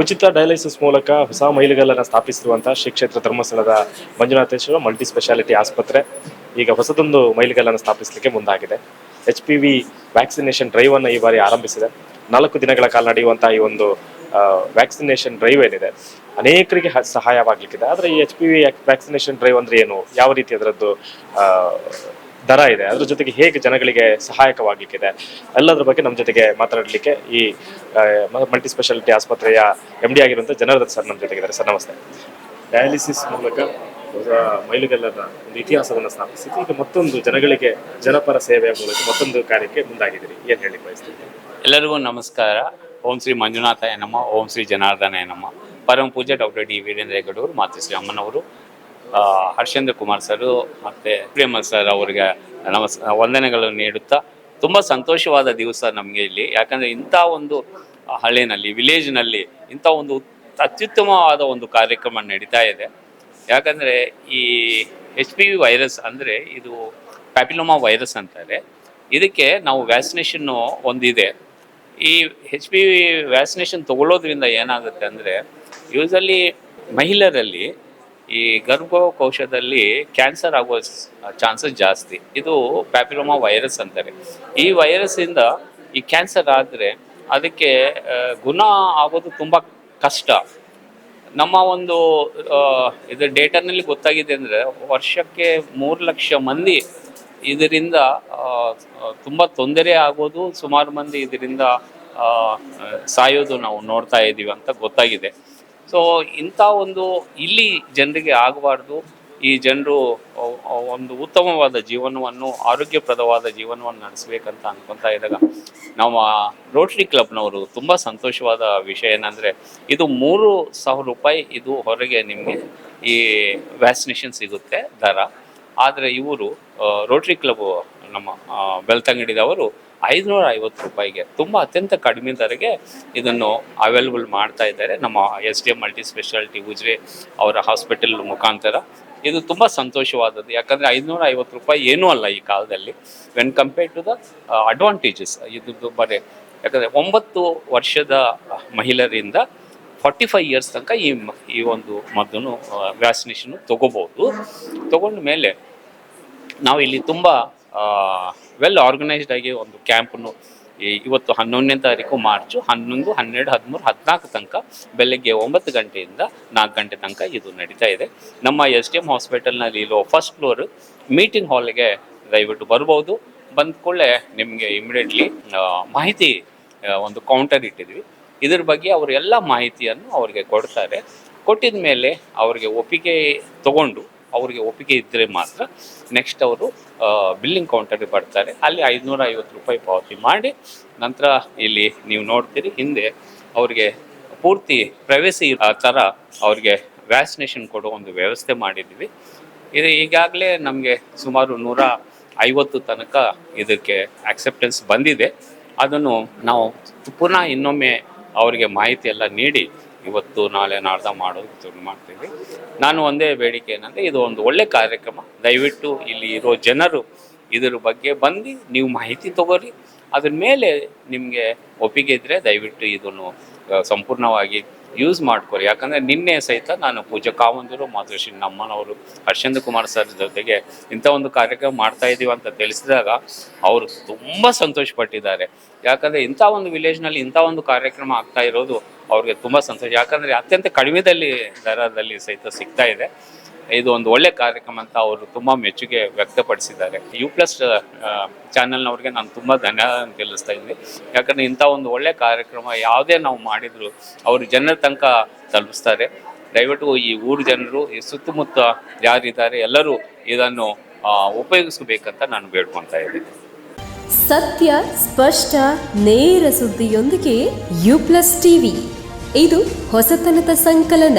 ಉಚಿತ ಡಯಾಲಿಸಿಸ್ ಮೂಲಕ ಹೊಸ ಮೈಲಿಗಲ್ಲನ್ನು ಸ್ಥಾಪಿಸಿರುವಂತಹ ಶ್ರೀ ಕ್ಷೇತ್ರ ಧರ್ಮಸ್ಥಳದ ಮಂಜುನಾಥೇಶ್ವರ ಮಲ್ಟಿ ಸ್ಪೆಷಾಲಿಟಿ ಆಸ್ಪತ್ರೆ ಈಗ ಹೊಸದೊಂದು ಮೈಲಿಗಲ್ಲನ್ನು ಸ್ಥಾಪಿಸಲಿಕ್ಕೆ ಮುಂದಾಗಿದೆ. H P V vaccination drive ಅನ್ನು ಈ ಬಾರಿ ಆರಂಭಿಸಿದೆ. ನಾಲ್ಕು ದಿನಗಳ ಕಾಲ ನಡೆಯುವಂತಹ ಈ ಒಂದು ವ್ಯಾಕ್ಸಿನೇಷನ್ ಡ್ರೈವ್ ಏನಿದೆ, ಅನೇಕರಿಗೆ ಸಹಾಯವಾಗಲಿಕ್ಕಿದೆ. ಆದರೆ ಈ H P V vaccination drive ಅಂದ್ರೆ ಏನು? ಯಾವ ರೀತಿ ಅದರದ್ದು ದರ ಇದೆ. ಅದ್ರ ಜೊತೆಗೆ ಹೇಗೆ ಜನಗಳಿಗೆ ಸಹಾಯಕವಾಗಲಿಕ್ಕಿದೆ ಎಲ್ಲದರ ಬಗ್ಗೆ ನಮ್ಮ ಜೊತೆಗೆ ಮಾತನಾಡಲಿಕ್ಕೆ ಈ ಮಲ್ಟಿ ಸ್ಪೆಷಾಲಿಟಿ ಆಸ್ಪತ್ರೆಯ ಎಂ ಡಿ ಆಗಿರುವಂಥ ಜನಾರ್ದನ್ ಸರ್ ನಮ್ಮ ಜೊತೆಗಿದ್ದಾರೆ. ಸರ್ ನಮಸ್ತೆ. ಡಯಾಲಿಸಿಸ್ ಮೂಲಕ ಹೊಸ ಮೈಲುಗಲ್ಲದ ಒಂದು ಇತಿಹಾಸವನ್ನು ಸ್ಥಾಪಿಸಿದ್ದು. ಈಗ ಮತ್ತೊಂದು ಜನಗಳಿಗೆ ಜನಪರ ಸೇವೆಯ ಮೂಲಕ ಮತ್ತೊಂದು ಕಾರ್ಯಕ್ಕೆ ಮುಂದಾಗಿದ್ದೀರಿ. ಏನು ಹೇಳಿ ಬಯಸ್ತೀವಿ ಎಲ್ಲರಿಗೂ ನಮಸ್ಕಾರ. ಓಂ ಶ್ರೀ ಮಂಜುನಾಥ ಏನಮ್ಮ ಓಂ ಶ್ರೀ ಜನಾರ್ದನ ಏನಮ್ಮ ಪರಮ ಪೂಜೆ ಡಾಕ್ಟರ್ ಡಿ. ವೀರೇಂದ್ರ ಹೆಗಡೂರು ಮಾತೃಶ್ರೀ ಅಮ್ಮನವರು. ಹರ್ಷೇಂದ್ರ ಕುಮಾರ್ ಸರ್ ಮತ್ತು ಪ್ರೇಮ ಸರ್ ಅವರಿಗೆ ನಮಸ್, ವಂದನೆಗಳನ್ನು ನೀಡುತ್ತಾ ತುಂಬ ಸಂತೋಷವಾದ ದಿವಸ ನಮಗೆ ಇಲ್ಲಿ. ಯಾಕಂದರೆ ಇಂಥ ಒಂದು ಹಳ್ಳಿನಲ್ಲಿ, ವಿಲೇಜ್ನಲ್ಲಿ ಇಂಥ ಒಂದು ಅತ್ಯುತ್ತಮವಾದ ಒಂದು ಕಾರ್ಯಕ್ರಮ ನಡೀತಾ ಇದೆ. ಯಾಕಂದರೆ ಈ ಎಚ್ ಪಿ ವಿ ವೈರಸ್ ಅಂದರೆ ಇದು ಪ್ಯಾಪಿಲೋಮಾ ವೈರಸ್ ಅಂತಾರೆ. ಇದಕ್ಕೆ ನಾವು ವ್ಯಾಕ್ಸಿನೇಷನ್ನು ಒಂದಿದೆ. ಈ ಹೆಚ್ ಪಿ ವಿ ವ್ಯಾಕ್ಸಿನೇಷನ್ ತಗೊಳ್ಳೋದ್ರಿಂದ ಏನಾಗುತ್ತೆ ಅಂದರೆ ಯೂಸಲಿ ಮಹಿಳೆಯರಲ್ಲಿ ಈ ಗರ್ಭಕೋಶದಲ್ಲಿ ಕ್ಯಾನ್ಸರ್ ಆಗುವ ಚಾನ್ಸಸ್ ಜಾಸ್ತಿ. ಇದು ಪ್ಯಾಪಿಲೋಮಾ ವೈರಸ್ ಅಂತಾರೆ. ಈ ವೈರಸ್ಸಿಂದ ಈ ಕ್ಯಾನ್ಸರ್ ಆದರೆ ಅದಕ್ಕೆ ಗುಣ ಆಗೋದು ತುಂಬ ಕಷ್ಟ. ನಮ್ಮ ಒಂದು ಇದು ಡೇಟಾನಲ್ಲಿ ಗೊತ್ತಾಗಿದೆ ಅಂದರೆ ವರ್ಷಕ್ಕೆ ಮೂರು ಲಕ್ಷ ಮಂದಿ ಇದರಿಂದ ತುಂಬ ತೊಂದರೆ ಆಗೋದು, ಸುಮಾರು ಮಂದಿ ಇದರಿಂದ ಸಾಯೋದು ನಾವು ನೋಡ್ತಾ ಇದ್ದೀವಿ ಅಂತ ಗೊತ್ತಾಗಿದೆ. ಸೊ ಇಂಥ ಒಂದು ಇಲ್ಲಿ ಜನರಿಗೆ ಆಗಬಾರ್ದು. ಈ ಜನರು ಒಂದು ಉತ್ತಮವಾದ ಜೀವನವನ್ನು, ಆರೋಗ್ಯಪ್ರದವಾದ ಜೀವನವನ್ನು ನಡೆಸಬೇಕಂತ ಅನ್ಕೊತಾ ಇದ್ದಾಗ ನಾವು ರೋಟ್ರಿ ಕ್ಲಬ್ನವರು ತುಂಬ ಸಂತೋಷವಾದ ವಿಷಯ ಏನಂದರೆ, ಇದು ಮೂರು ಸಾವಿರ ರೂಪಾಯಿ ಇದು ಹೊರಗೆ ನಿಮಗೆ ಈ ವ್ಯಾಕ್ಸಿನೇಷನ್ ಸಿಗುತ್ತೆ ದರ. ಆದರೆ ಇವರು ರೋಟ್ರಿ ಕ್ಲಬ್ ನಮ್ಮ ಬೆಳ್ತಂಗಡಿದವರು ಐದುನೂರ ಐವತ್ತು ರೂಪಾಯಿಗೆ ತುಂಬ ಅತ್ಯಂತ ಕಡಿಮೆ ದರಗೆ ಇದನ್ನು ಅವೈಲಬಲ್ ಮಾಡ್ತಾ ಇದ್ದಾರೆ. ನಮ್ಮ S D M multi speciality Ujire ಅವರ ಹಾಸ್ಪಿಟಲ್ ಮುಖಾಂತರ. ಇದು ತುಂಬ ಸಂತೋಷವಾದದ್ದು. ಯಾಕಂದರೆ ಐದುನೂರ ಐವತ್ತು ರೂಪಾಯಿ ಏನೂ ಅಲ್ಲ ಈ ಕಾಲದಲ್ಲಿ. When compare to the advantages ಇದು ಬರೀ, ಯಾಕಂದರೆ ಒಂಬತ್ತು ವರ್ಷದ ಮಹಿಳೆಯರಿಂದ ಫಾರ್ಟಿ ಫೈವ್ ಇಯರ್ಸ್ ತನಕ ಈ ಈ ಒಂದು ಮದ್ದನ್ನು ವ್ಯಾಕ್ಸಿನೇಷನ್ ತೊಗೋಬೋದು ತೊಗೊಂಡ ಮೇಲೆ ನಾವು ಇಲ್ಲಿ ತುಂಬ ವೆಲ್ ಆರ್ಗನೈಸ್ಡ್ ಆಗಿ ಒಂದು ಕ್ಯಾಂಪನ್ನು ಇವತ್ತು ಹನ್ನೊಂದನೇ ತಾರೀಕು ಮಾರ್ಚು ಹನ್ನೊಂದು, ಹನ್ನೆರಡು, ಹದಿಮೂರು, ಹದಿನಾಲ್ಕು ತನಕ ಬೆಳಗ್ಗೆ ಒಂಬತ್ತು ಗಂಟೆಯಿಂದ ನಾಲ್ಕು ಗಂಟೆ ತನಕ ಇದು ನಡೀತಾ ಇದೆ. ನಮ್ಮ ಎಸ್ ಡಿ ಎಂ ಹಾಸ್ಪಿಟಲ್ನಲ್ಲಿ ಇರೋ ಫಸ್ಟ್ ಫ್ಲೋರ್ ಮೀಟಿಂಗ್ ಹಾಲ್ಗೆ ದಯವಿಟ್ಟು ಬರ್ಬೋದು. ಬಂದ ಕೂಡಲೇ ನಿಮಗೆ ಇಮಿಡಿಯೇಟ್ಲಿ ಮಾಹಿತಿ ಒಂದು ಕೌಂಟರ್ ಇಟ್ಟಿದ್ವಿ ಇದ್ರ ಬಗ್ಗೆ ಅವರು ಎಲ್ಲ ಮಾಹಿತಿಯನ್ನು ಅವರಿಗೆ ಕೊಡ್ತಾರೆ. ಕೊಟ್ಟಿದ ಮೇಲೆ ಅವರಿಗೆ ಒಪ್ಪಿಗೆ ತಗೊಂಡು ಅವರಿಗೆ ಒಪ್ಪಿಗೆ ಇದ್ದರೆ ಮಾತ್ರ ನೆಕ್ಸ್ಟ್ ಅವರು ಬಿಲ್ಲಿಂಗ್ ಕೌಂಟರ್ಗೆ ಬರ್ತಾರೆ. ಅಲ್ಲಿ ಐದುನೂರ ಐವತ್ತು ರೂಪಾಯಿ ಪಾವತಿ ಮಾಡಿ ನಂತರ ಇಲ್ಲಿ ನೀವು ನೋಡ್ತೀರಿ ಹಿಂದೆ ಅವರಿಗೆ ಪೂರ್ತಿ ಪ್ರವೇಶಿ ಆ ಥರ ಅವ್ರಿಗೆ ವ್ಯಾಕ್ಸಿನೇಷನ್ ಕೊಡೋ ಒಂದು ವ್ಯವಸ್ಥೆ ಮಾಡಿದ್ದೀವಿ. ಇದು ಈಗಾಗಲೇ ನಮಗೆ ಸುಮಾರು ನೂರ ಐವತ್ತು ತನಕ ಇದಕ್ಕೆ ಆಕ್ಸೆಪ್ಟೆನ್ಸ್ ಬಂದಿದೆ. ಅದನ್ನು ನಾವು ಪುನಃ ಇನ್ನೊಮ್ಮೆ ಅವರಿಗೆ ಮಾಹಿತಿ ಎಲ್ಲ ನೀಡಿ ಇವತ್ತು, ನಾಳೆ, ನಾಡ್ದ ಮಾಡೋದು ಮಾಡ್ತೀವಿ. ನಾನು ಒಂದೇ ಬೇಡಿಕೆ ಏನಂದರೆ, ಇದು ಒಂದು ಒಳ್ಳೆ ಕಾರ್ಯಕ್ರಮ. ದಯವಿಟ್ಟು ಇಲ್ಲಿ ಇರೋ ಜನರು ಇದರ ಬಗ್ಗೆ ಬಂದು ನೀವು ಮಾಹಿತಿ ತಗೋರಿ. ಅದ್ರ ಮೇಲೆ ನಿಮಗೆ ಒಪ್ಪಿಗೆ ಇದ್ದರೆ ದಯವಿಟ್ಟು ಇದನ್ನು ಸಂಪೂರ್ಣವಾಗಿ ಯೂಸ್ ಮಾಡ್ಕೊರಿ. ಯಾಕಂದರೆ ನಿನ್ನೆ ಸಹಿತ ನಾನು ಪೂಜಾ ಕಾವಂದರು ಮಾತೃಶ್ರೀ ನಮ್ಮನವರು, ಹರ್ಷೇಂದ್ರ ಕುಮಾರ್ ಸರ್ ಜೊತೆಗೆ ಇಂಥ ಒಂದು ಕಾರ್ಯಕ್ರಮ ಮಾಡ್ತಾ ಇದ್ದೀವಿ ಅಂತ ತಿಳಿಸಿದಾಗ ಅವರು ತುಂಬ ಸಂತೋಷಪಟ್ಟಿದ್ದಾರೆ. ಯಾಕಂದರೆ ಇಂಥ ಒಂದು ವಿಲೇಜ್ನಲ್ಲಿ ಇಂಥ ಒಂದು ಕಾರ್ಯಕ್ರಮ ಆಗ್ತಾ ಇರೋದು ಅವ್ರಿಗೆ ತುಂಬ ಸಂತೋಷ. ಯಾಕಂದರೆ ಅತ್ಯಂತ ಕಡಿಮೆದಲ್ಲಿ ದರದಲ್ಲಿ ಸಹಿತ ಸಿಗ್ತಾ ಇದೆ. ಇದು ಒಂದು ಒಳ್ಳೆ ಕಾರ್ಯಕ್ರಮ ಅಂತ ಅವರು ತುಂಬ ಮೆಚ್ಚುಗೆ ವ್ಯಕ್ತಪಡಿಸಿದ್ದಾರೆ. ಯು ಪ್ಲಸ್ ಚಾನೆಲ್ನವ್ರಿಗೆ ನಾನು ತುಂಬ ಧನ್ಯವಾದ ತಿಳಿಸ್ತಾ ಇದ್ದೀನಿ. ಯಾಕಂದರೆ ಇಂಥ ಒಂದು ಒಳ್ಳೆ ಕಾರ್ಯಕ್ರಮ ಯಾವುದೇ ನಾವು ಮಾಡಿದ್ರು ಅವರು ಜನರ ತನಕ ತಲುಪಿಸ್ತಾರೆ. ದಯವಿಟ್ಟು ಈ ಊರು ಜನರು, ಈ ಸುತ್ತಮುತ್ತ ಯಾರಿದ್ದಾರೆ ಎಲ್ಲರೂ ಇದನ್ನು ಉಪಯೋಗಿಸಬೇಕಂತ ನಾನು ಬೇಡ್ಕೊತಾ ಇದ್ದೀನಿ. ಸತ್ಯ, ಸ್ಪಷ್ಟ, ನೇರ ಸುದ್ದಿಯೊಂದಿಗೆ ಯು ಪ್ಲಸ್ ಟಿವಿ ಇದು ಹೊಸತನದ ಸಂಕಲನ.